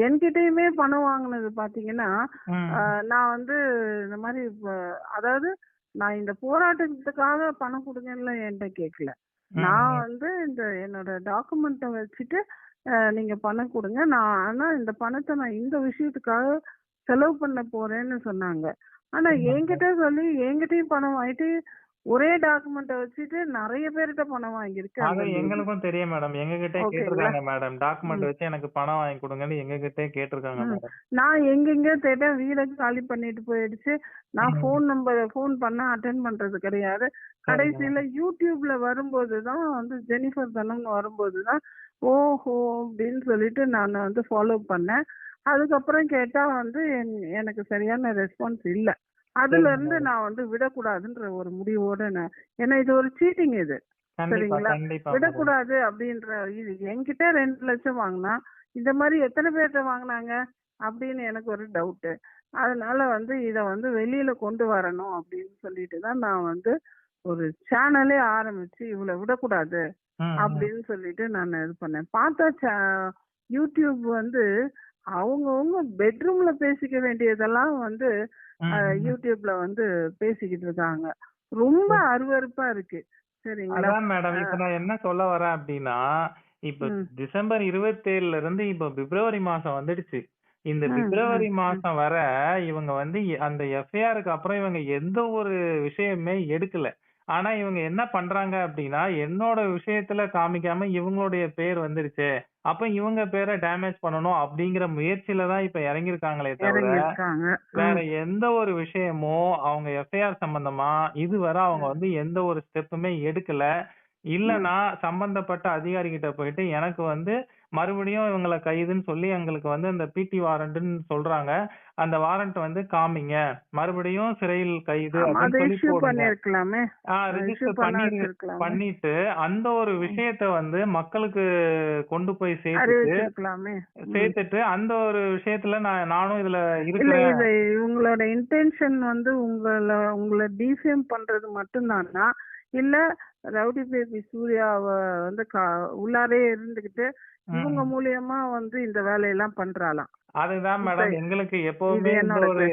என்கிட்டயுமே பணம் வாங்குனது பாத்தீங்கன்னா நான் வந்து இந்த மாதிரி அதாவது நான் இந்த போராட்டத்துக்காக பணம் கொடுங்கன்னு என்கிட்ட கேட்கல நான். வந்து இந்த என்னோட டாக்குமெண்ட்டை வச்சுட்டு நீங்க பணம் கொடுங்க நான் ஆனா இந்த பணத்தை நான் இந்த விஷயத்துக்காக செலவு பண்ண போறேன்னு சொன்னாங்க ஆனா. என்கிட்ட சொல்லி என்கிட்டயும் பணம் வாங்கிட்டு ஒரே டாக்குமெண்ட்டை வச்சுட்டு நிறைய பேர்கிட்ட பணம் வாங்கியிருக்கு அது. எங்களுக்கும் தெரியும் மேடம் எங்க கிட்டே? கேட்டிருக்காங்க மேடம் டாக்குமெண்ட். வச்சு எனக்கு பணம் வாங்கி கொடுங்கன்னு எங்க கிட்டே கேட்டிருக்காங்க. மேடம் நான் எங்கெங்க தேட்டேன் வீட காலி பண்ணிட்டு போயிடுச்சு நான். ஃபோன் நம்பர் ஃபோன் பண்ண அட்டென்ட் பண்றது கிடையாது கடைசியில யூடியூப்ல வரும்போது தான் வந்து ஜெனிஃபர் தனம்னு வரும்போது தான் ஓஹோ அப்படின்னு சொல்லிட்டு நான் வந்து ஃபாலோ பண்ணேன் அதுக்கப்புறம் கேட்டா வந்து என்- எனக்கு சரியான ரெஸ்பான்ஸ் இல்ல அதுல இருந்து. நான் வந்து விடக்கூடாதுன்ற ஒரு முடிவோட நான் ஏன்னா இது ஒரு சீட்டிங் இது சரிங்களா? விடக்கூடாது அப்படின்ற இது என்கிட்ட ரெண்டு லட்சம் வாங்கினா இந்த மாதிரி எத்தனை பேர்கிட்ட வாங்கினாங்க அப்படின்னு எனக்கு ஒரு டவுட்டு அதனால வந்து இத வந்து வெளியில கொண்டு வரணும் அப்படின்னு சொல்லிட்டு தான் நான் வந்து ஒரு சேனலே ஆரம்பிச்சு இவ்வளவு விடக்கூடாது. அப்படின்னு சொல்லிட்டு நான் இது பண்ணேன் பார்த்தா யூடியூப் வந்து அவங்கவுங்க பெட்ரூம்ல பேசிக்க வேண்டியதெல்லாம் வந்து. யூடியூப்ல வந்து பேசிக்கிட்டு இருக்காங்க. ரொம்ப அருவருப்பா இருக்கு. சரிங்களா? மேடம் இப்ப நான் என்ன சொல்ல வரேன் அப்படின்னா இப்ப. டிசம்பர் இருபத்தேழுல இருந்து இப்ப பிப்ரவரி மாசம் வந்துடுச்சு. இந்த பிப்ரவரி. மாசம் வர இவங்க வந்து அந்த எஃப்ஐஆருக்கு அப்புறம் இவங்க எந்த ஒரு விஷயமே எடுக்கல. ஆனா இவங்க என்ன பண்றாங்க அப்படின்னா என்னோட விஷயத்துல காமிக்காம இவங்களுடைய பேர் வந்துருச்சு. அப்ப இவங்க பேரை டேமேஜ் பண்ணணும் அப்படிங்கிற முயற்சியில தான் இப்ப இறங்கியிருக்காங்களே தவிர இருக்காங்க வேற எந்த ஒரு விஷயமோ அவங்க எஃப்ஐஆர் சம்பந்தமா இதுவரை அவங்க வந்து எந்த ஒரு ஸ்டெப்புமே எடுக்கல. இல்லனா சம்பந்தப்பட்ட அதிகாரி கிட்ட போயிட்டு எனக்கு வந்து மறுபடியும் இவங்களை கைதுன்னு சொல்லி எங்களுக்கு வந்து அந்த பிடி வாரண்ட்னு சொல்றாங்க. அந்த வாரண்ட் வந்து காமிங்க. மறுபடியும் சிறையில் கைது ரிஜிஸ்டர். பண்ணிட்டு அந்த ஒரு விஷயத்த வந்து மக்களுக்கு கொண்டு போய் சேர்த்துட்டு. சேர்த்துட்டு அந்த ஒரு விஷயத்துல நான் நானும் இதுல இருக்கிறேன். இவங்களோட இன்டென்ஷன் வந்து உங்களை உங்களை டிஃபேம் பண்றது மட்டும்தானா இல்ல ரவுடி பேபி சூர்யாவை வந்து உள்ளாரே இருந்துகிட்டு இவங்க. மூலியமா வந்து இந்த வேலையெல்லாம் பண்றாளாம் அதுதான் மேடம் எங்களுக்கு எப்பவுமே ஒரு.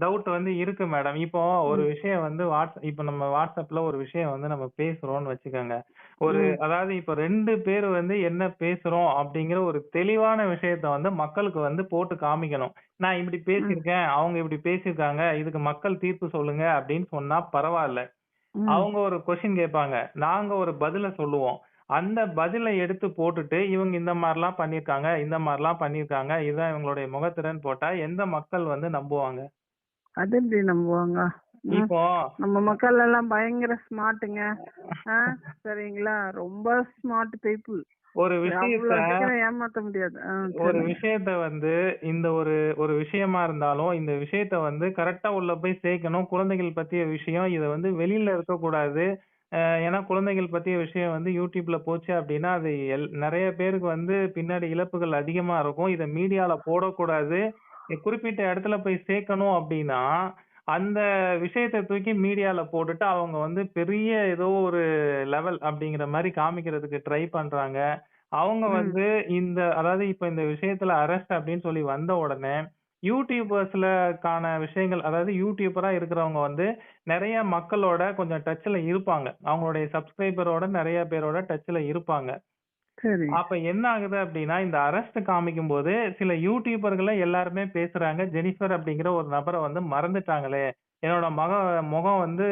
டவுட் வந்து இருக்கு மேடம் இப்போ ஒரு விஷயம் வந்து வாட்ஸ் இப்ப நம்ம வாட்ஸ்அப்ல ஒரு விஷயம் வந்து நம்ம பேசுறோம்னு வச்சுக்கோங்க ஒரு. அதாவது இப்ப ரெண்டு பேர் வந்து என்ன பேசுறோம் அப்படிங்கிற ஒரு தெளிவான விஷயத்த வந்து மக்களுக்கு வந்து போட்டு காமிக்கணும் நான் இப்படி பேசியிருக்கேன் அவங்க இப்படி பேசியிருக்காங்க இதுக்கு மக்கள் தீர்ப்பு சொல்லுங்க அப்படின்னு சொன்னா பரவாயில்ல. அவங்க ஒரு கொஸ்டின் கேட்பாங்க. நாங்க ஒரு பதில சொல்லுவோம். அந்த பதிலை எடுத்து போட்டுட்டு இவங்க இந்த மாதிரிலாம் பண்ணிருக்காங்க இந்த மாதிரிலாம் பண்ணிருக்காங்க இதுதான் இவங்களுடைய முகத்திறன் போட்டா எந்த மக்கள் வந்து நம்புவாங்க? அது எப்படி நம்புவாங்க. இப்போ நம்ம மக்கள் எல்லாம் பயங்கர ஸ்மார்ட்டுங்க சரிங்களா? ரொம்ப ஸ்மார்ட் பீப்புள் ஒரு விஷயத்த ஏமாத்த முடியாது. ஒரு. விஷயத்த வந்து இந்த ஒரு ஒரு விஷயமா இருந்தாலும் இந்த விஷயத்த வந்து கரெக்டா உள்ள போய் சேர்க்கணும். குழந்தைகள் பத்திய விஷயம் இதை வந்து வெளியில இருக்கக்கூடாது. ஏன்னா குழந்தைகள் பத்திய விஷயம் வந்து யூடியூப்ல போச்சு அப்படின்னா அது எல்- நிறைய பேருக்கு வந்து பின்னாடி இழப்புகள் அதிகமா இருக்கும். இதை மீடியால போடக்கூடாது. குறிப்பிட்ட இடத்துல போய் சேர்க்கணும் அப்படின்னா அந்த விஷயத்தை தூக்கி மீடியால போட்டுட்டு அவங்க வந்து பெரிய ஏதோ ஒரு லெவல் அப்படிங்கிற மாதிரி காமிக்கிறதுக்கு ட்ரை பண்றாங்க. அவங்க. வந்து இந்த அதாவது இப்ப இந்த விஷயத்துல அரெஸ்ட் அப்படின்னு சொல்லி வந்த உடனே யூடியூபர்ஸ்ல காண விஷயங்கள் அதாவது யூடியூபரா இருக்கிறவங்க வந்து நிறைய மக்களோட கொஞ்சம் டச்ல இருப்பாங்க. அவங்களுடைய சப்ஸ்கிரைபரோட நிறைய பேரோட டச்ல இருப்பாங்க. சரி. அப்ப என்ன ஆகுது அப்படின்னா இந்த அரெஸ்ட் காமிக்கும் போது சில யூடியூபர்களை எல்லாருமே பேசுறாங்க ஜெனிஃபர் அப்படிங்கிற ஒரு நபரை வந்து மறந்துட்டாங்களே என்னோட மக முகம் வந்து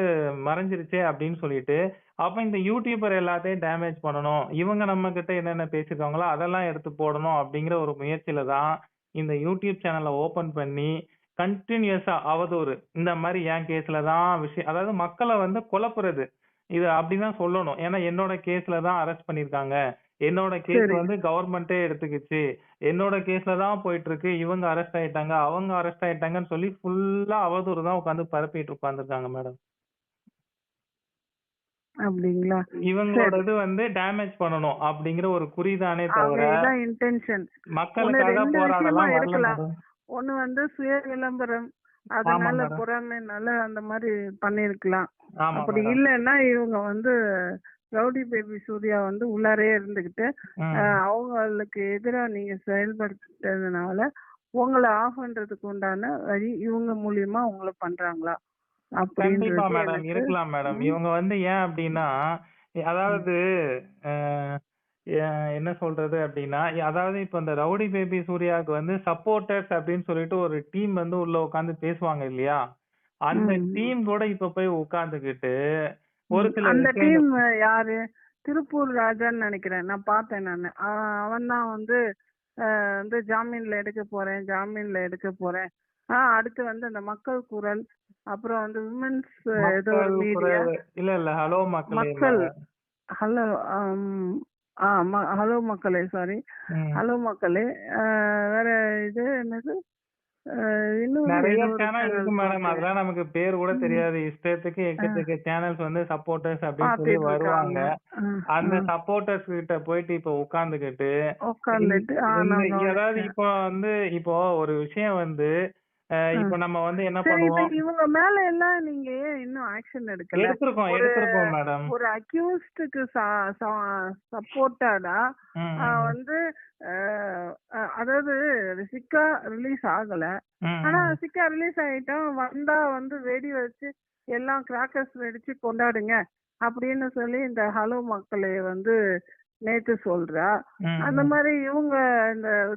மறைஞ்சிருச்சே அப்படின்னு சொல்லிட்டு அப்ப இந்த யூடியூபர் எல்லாத்தையும் டேமேஜ் பண்ணணும் இவங்க நம்ம கிட்ட என்னென்ன பேசிருக்காங்களோ அதெல்லாம் எடுத்து போடணும் அப்படிங்கிற ஒரு முயற்சியில தான் இந்த யூடியூப் சேனலை ஓபன் பண்ணி கண்டினியூஸா அவதூறு. இந்த மாதிரி என் கேஸ்ல தான் விஷயம் அதாவது மக்களை வந்து குழப்புறது. இது அப்படிதான் சொல்லணும். ஏன்னா என்னோட கேஸ்ல தான் அரெஸ்ட் பண்ணிருக்காங்க என்னோட கேஸ். வந்து கவர்மெண்டே எடுத்துக்கிச்சு. என்னோட கேஸ்ல தான் போயிட்டு இருக்கு இவங்க அரெஸ்ட் ஆயிட்டாங்க. அவங்க அரெஸ்ட் ஆயிட்டாங்கன்னு சொல்லி ஃபுல்லா அவதூறு தான் உட்காந்து பரப்பிட்டு உட்காந்துருக்காங்க மேடம் அப்படிங்களா? இவங்களோட இது வந்து டேமேஜ் பண்ணணும் அப்படிங்கிற ஒரு குறிதானே தவிர இன்டென்ஷன் மக்களுக்காக போராடலாம் இருக்கலாம். ஒண்ணு வந்து சுய விளம்பரம். அதனால. பொறாமைனால அந்த மாதிரி பண்ணிருக்கலாம். அப்படி இல்லைன்னா இவங்க வந்து ரவுடி பேபி சூர்யா வந்து உள்ளாரே இருந்துகிட்டு அவங்களுக்கு எதிரா நீங்க செயல்படுத்ததுனால உங்களை ஆஃப் பண்றதுக்கு உண்டான வழி இவங்க மூலியமா உங்களை பண்றாங்களா? கண்டிப்பா மேடம் இருக்கலாம் மேடம். இவங்க வந்து ஏன் அப்படின்னா அதாவது என்ன சொல்றது அப்படின்னா அதாவது இப்ப இந்த ரவுடி பேபி சூர்யாவுக்கு வந்து சப்போர்ட்டர்ஸ் அப்படின்னு சொல்லிட்டு ஒரு டீம் வந்து உள்ள உட்காந்து பேசுவாங்க இல்லையா? அந்த. டீம் கூட இப்ப போய் உட்கார்ந்துகிட்டு ஒரு சில அந்த டீம் யாரு? திருப்பூர் ராஜான்னு நினைக்கிறேன். நான் பார்த்தேன் நான். அவன் தான் வந்து வந்து ஜாமீன்ல எடுக்க போறேன் ஜாமீன்ல எடுக்க போறேன். ஆஹ் அடுத்து வந்து அந்த மக்கள் குரல் அப்புறம் வந்து விமன்ஸ் ஏதோ மீடியா இல்ல இல்ல ஹலோ மக்களே. ஹலோ ஆ ஹலோ மக்களே சாரி. ஹலோ மக்களே வேற இது என்னது? நிறைய சேனல் இருக்கு மேடம். அதெல்லாம் நமக்கு பேர் கூட. தெரியாது இஷ்டத்துக்கு எக்கச்சக்க சேனல்ஸ் வந்து சப்போர்ட்டர்ஸ் அப்படின்னு சொல்லி வருவாங்க அந்த. சப்போர்ட்டர்ஸ் கிட்ட போயிட்டு இப்ப உட்கார்ந்துகிட்டு கவனிச்சேன். இப்போ வந்து இப்போ ஒரு விஷயம் வந்து. இப்போ நம்ம வந்து என்ன பண்ணுவோம் இவங்க மேல எல்லாம் நீங்க ஆக்ஷன் எடுக்கல. எடுத்திருக்கோம் ஒரு அக்யூஸ்டுக்கு சப்போர்ட்டாடா வந்து அதாவது சிக்கா ரிலீஸ் ஆகல. ஆனா. சிக்கா ரிலீஸ் ஆயிட்டோம் வந்தா வந்து வெடி வச்சு எல்லாம் கிராக்கர்ஸ் வெடிச்சு கொண்டாடுங்க அப்படின்னு சொல்லி இந்த ஹலோ மக்களே வந்து நேத்து சொல்றா. அந்த. மாதிரி இவங்க இந்த